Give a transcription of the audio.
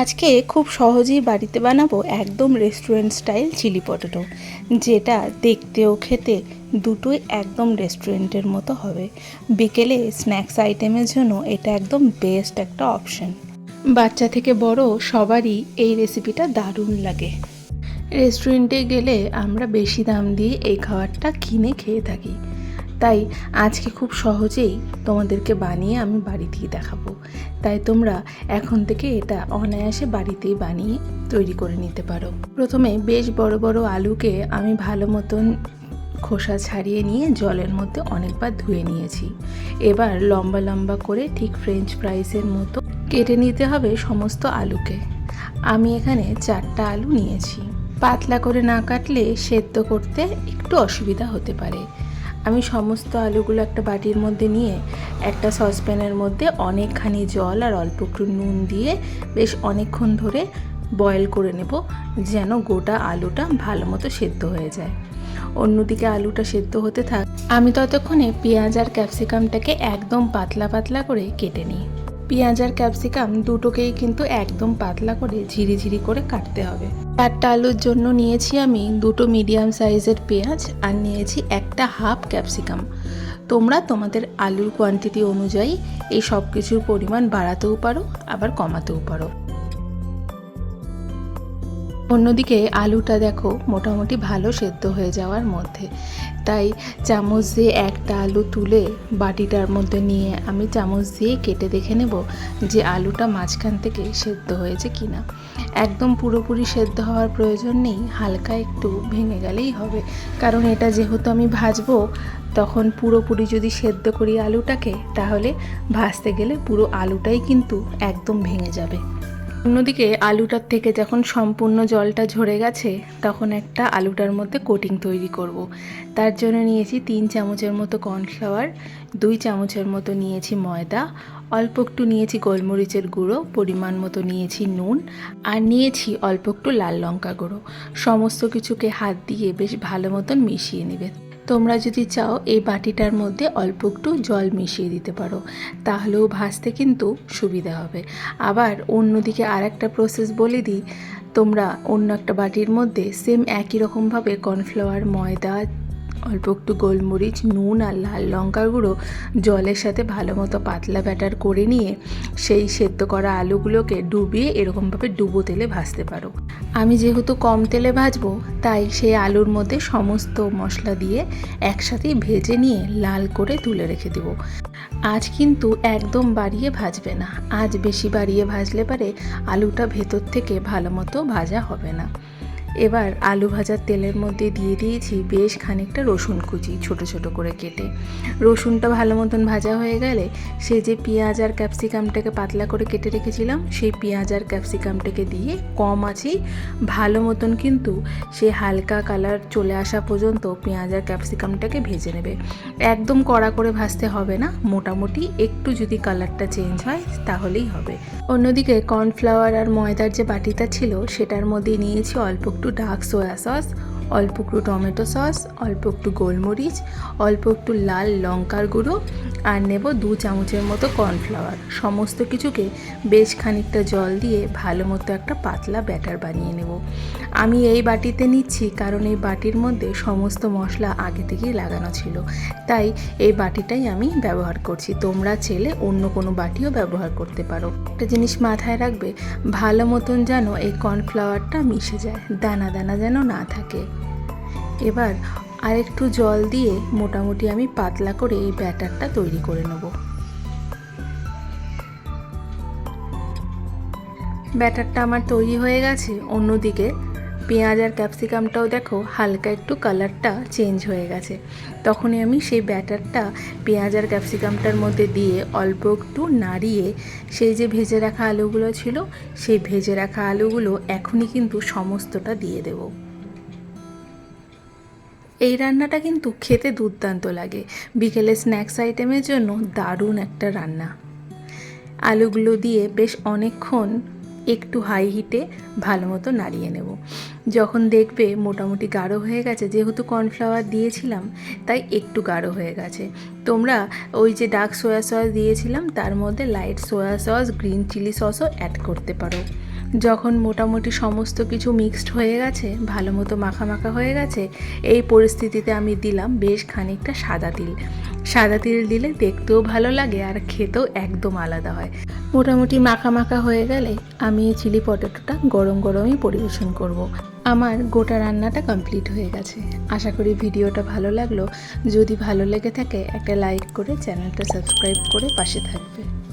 আজকে খুব সহজেই বাড়িতে বানাবো একদম রেস্টুরেন্ট স্টাইল চিলি পটেটো যেটা দেখতেও খেতে দুটোই একদম রেস্টুরেন্টের মতো হবে। বিকেলে স্ন্যাক্স আইটেমের জন্য এটা একদম বেস্ট একটা অপশন বাচ্চা থেকে বড় সবারই এই রেসিপিটা দারুণ লাগে। রেস্টুরেন্টে গেলে আমরা বেশি দাম দিয়ে এই খাবারটা কিনে খেয়ে থাকি। তাই আজকে খুব সহজেই তোমাদেরকে বানিয়ে আমি বাড়িতেই দেখাবো। তাই তোমরা এখন থেকে এটা অনায়াসে বাড়িতেই বানিয়ে তৈরি করে নিতে পারো। প্রথমে বেশ বড় বড় আলুকে আমি ভালো মতন খোসা ছাড়িয়ে নিয়ে জলের মধ্যে অনেকবার ধুয়ে নিয়েছি। এবার লম্বা লম্বা করে ঠিক ফ্রেঞ্চ ফ্রাইসের মতো কেটে নিতে হবে সমস্ত আলুকে। আমি এখানে চারটা আলু নিয়েছি। পাতলা করে না কাটলে সেদ্ধ করতে একটু অসুবিধা হতে পারে। আমি সমস্ত আলুগুলো একটা বাটির মধ্যে নিয়ে একটা সসপ্যানের মধ্যে অনেকখানি জল আর অল্প একটু নুন দিয়ে বেশ অনেকক্ষণ ধরে বয়েল করে নেব যেন গোটা আলুটা ভালো মতো সেদ্ধ হয়ে যায়। অন্যদিকে আলুটা সেদ্ধ হতে থাক আমি ততক্ষণে পেঁয়াজ আর ক্যাপসিকামটাকে একদম পাতলা পাতলা করে কেটে নিই। পেঁয়াজ আর ক্যাপসিকাম দুটোকেই কিন্তু একদম পাতলা করে ঝিরিঝিরি করে কাটতে হবে। চারটা আলুর জন্য নিয়েছি আমি দুটো মিডিয়াম সাইজের পেঁয়াজ আর নিয়েছি একটা হাফ ক্যাপসিকাম। তোমরা তোমাদের আলুর কোয়ান্টিটি অনুযায়ী এই সব কিছুর পরিমাণ বাড়াতেও পারো, আবার কমাতেও পারো। অন্যদিকে আলুটা দেখো মোটামুটি ভালো সেদ্ধ হয়ে যাওয়ার মধ্যে। তাই চামচ দিয়ে একটা আলু তুলে বাটিটার মধ্যে নিয়ে আমি চামচ দিয়ে কেটে দেখে নেব যে আলুটা মাঝখান থেকে সেদ্ধ হয়েছে কিনা। একদম পুরোপুরি সেদ্ধ হওয়ার প্রয়োজন নেই, হালকা একটু ভেঙে গেলেই হবে। কারণ এটা যেহেতু আমি ভাজবো, তখন পুরোপুরি যদি সেদ্ধ করি আলুটাকে, তাহলে ভাজতে গেলে পুরো আলুটাই কিন্তু একদম ভেঙে যাবে। অন্যদিকে আলুটার থেকে যখন সম্পূর্ণ জলটা ঝরে গেছে, তখন একটা আলুটার মধ্যে কোটিং তৈরি করব। তার জন্য নিয়েছি তিন চামচের মতো কর্নফ্লাওয়ার দুই চামচের মতো নিয়েছি ময়দা, অল্প একটু নিয়েছি গোলমরিচের গুঁড়ো, পরিমাণ মতো নিয়েছি নুন, আর নিয়েছি অল্প একটু লাল লঙ্কা গুঁড়ো সমস্ত কিছুকে হাত দিয়ে বেশ ভালো মতন মিশিয়ে নেবে তোমরা যদি চাও এই বাটিটার মধ্যে অল্প একটু জল মিশিয়ে দিতে পারো, তাহলেও ভাজতে কিন্তু সুবিধা হবে। আবার অন্যদিকে আর একটা প্রসেস বলে দিই, তোমরা অন্য একটা বাটির মধ্যে সেম একই রকমভাবে কর্নফ্লাওয়ার ময়দা অল্প একটু গোলমরিচ, নুন আর লাল লঙ্কার গুঁড়ো জলের সাথে ভালো মতো পাতলা ব্যাটার করে নিয়ে সেই সেদ্ধ করা আলুগুলোকে ডুবিয়ে এরকমভাবে ডুবো তেলে ভাজতে পারো। আমি যেহেতু কম তেলে ভাজবো, তাই সেই আলুর মধ্যে সমস্ত মশলা দিয়ে একসাথেই ভেজে নিয়ে লাল করে তুলে রেখে দেবো। আজ কিন্তু একদম বাড়িয়ে ভাজবে না। আজ বেশি বাড়িয়ে ভাজলে পারে আলুটা ভেতর থেকে ভালো মতো ভাজা হবে না। এবার আলু ভাজার তেলের মধ্যে দিয়ে দিয়েছি বেশ খানিকটা রসুন কুচি ছোট ছোট করে কেটে। রসুনটা ভালো মতন ভাজা হয়ে গেলে সে যে পেঁয়াজ আর ক্যাপসিকামটাকে পাতলা করে কেটে রেখেছিলাম, সেই পেঁয়াজ আর ক্যাপসিকামটাকে দিয়ে কম আছেই ভালো মতন কিন্তু সে হালকা কালার চলে আসা পর্যন্ত পেঁয়াজ আর ক্যাপসিকামটাকে ভেজে নেবে। একদম কড়া করে ভাজতে হবে না, মোটামুটি একটু যদি কালারটা চেঞ্জ হয় তাহলেই হবে। অন্যদিকে কর্নফ্লাওয়ার আর ময়দার যে বাটিটা ছিল, সেটার মধ্যে নিয়েছি অল্প একটু ডার্ক সোয়া সস অল্প একটু টমেটো সস, অল্প একটু গোলমরিচ, অল্প একটু লাল লঙ্কার গুঁড়ো আর নেব দু চামচের মতো কর্নফ্লাওয়ার। সমস্ত কিছুকে বেশ খানিকটা জল দিয়ে ভালো মতো একটা পাতলা ব্যাটার বানিয়ে নেব। আমি এই বাটিতে নিচ্ছি কারণ এই বাটির মধ্যে সমস্ত মশলা আগে থেকেই লাগানো ছিল। তাই এই বাটিটাই আমি ব্যবহার করছি। তোমরা চেলে অন্য কোনো বাটিও ব্যবহার করতে পারো। একটা জিনিস মাথায় রাখবে, ভালো মতন যেন এই কর্নফ্লাওয়ারটা মিশে যায়। দানা দানা যেন না থাকে। এবার আরেকটু জল দিয়ে মোটামুটি আমি পাতলা করে এই ব্যাটারটা তৈরি করে নেব। ব্যাটারটা আমার তৈরি হয়ে গেছে, অন্যদিকে পেঁয়াজ আর ক্যাপসিকামটাও দেখো হালকা একটু কালারটা চেঞ্জ হয়ে গেছে। তখনই আমি সেই ব্যাটারটা পেঁয়াজ আর ক্যাপসিকামটার মধ্যে দিয়ে অল্প একটু নাড়িয়ে সেই যে ভেজে রাখা আলুগুলো ছিল, সেই ভেজে রাখা আলুগুলো এখনই কিন্তু সমস্তটা দিয়ে দেবো। এই রান্নাটা কিন্তু খেতে দুর্দান্ত লাগে। বিকেলে স্ন্যাক্স আইটেমের জন্য দারুণ একটা রান্না। আলুগুলো দিয়ে বেশ অনেকক্ষণ একটু হাই হিটে ভালো মতো নাড়িয়ে নেব। যখন দেখবে মোটামুটি গাঢ় হয়ে গেছে, যেহেতু কর্নফ্লাওয়ার দিয়েছিলাম, তাই একটু গাঢ় হয়ে গেছে। তোমরা ওই যে ডার্ক সোয়া সস দিয়েছিলাম, তার মধ্যে light soya sauce green chilli সসও add করতে পারো। যখন মোটামুটি সমস্ত কিছু মিক্সড হয়ে গেছে, ভালো মতো মাখা হয়ে গেছে, এই পরিস্থিতিতে আমি দিলাম বেশ খানিকটা সাদা তিল। সাদা তিল দিলে দেখতেও ভালো লাগে আর খেতেও একদম আলাদা হয়। মোটামুটি মাখা মাখা হয়ে গেলে আমি এই চিলি পটেটোটা গরম গরমই পরিবেশন করব। আমার গোটা রান্নাটা কমপ্লিট হয়ে গেছে। আশা করি ভিডিওটা ভালো লাগল। যদি ভালো লেগে থাকে, একটা লাইক করে চ্যানেলটা সাবস্ক্রাইব করে পাশে থাকবে।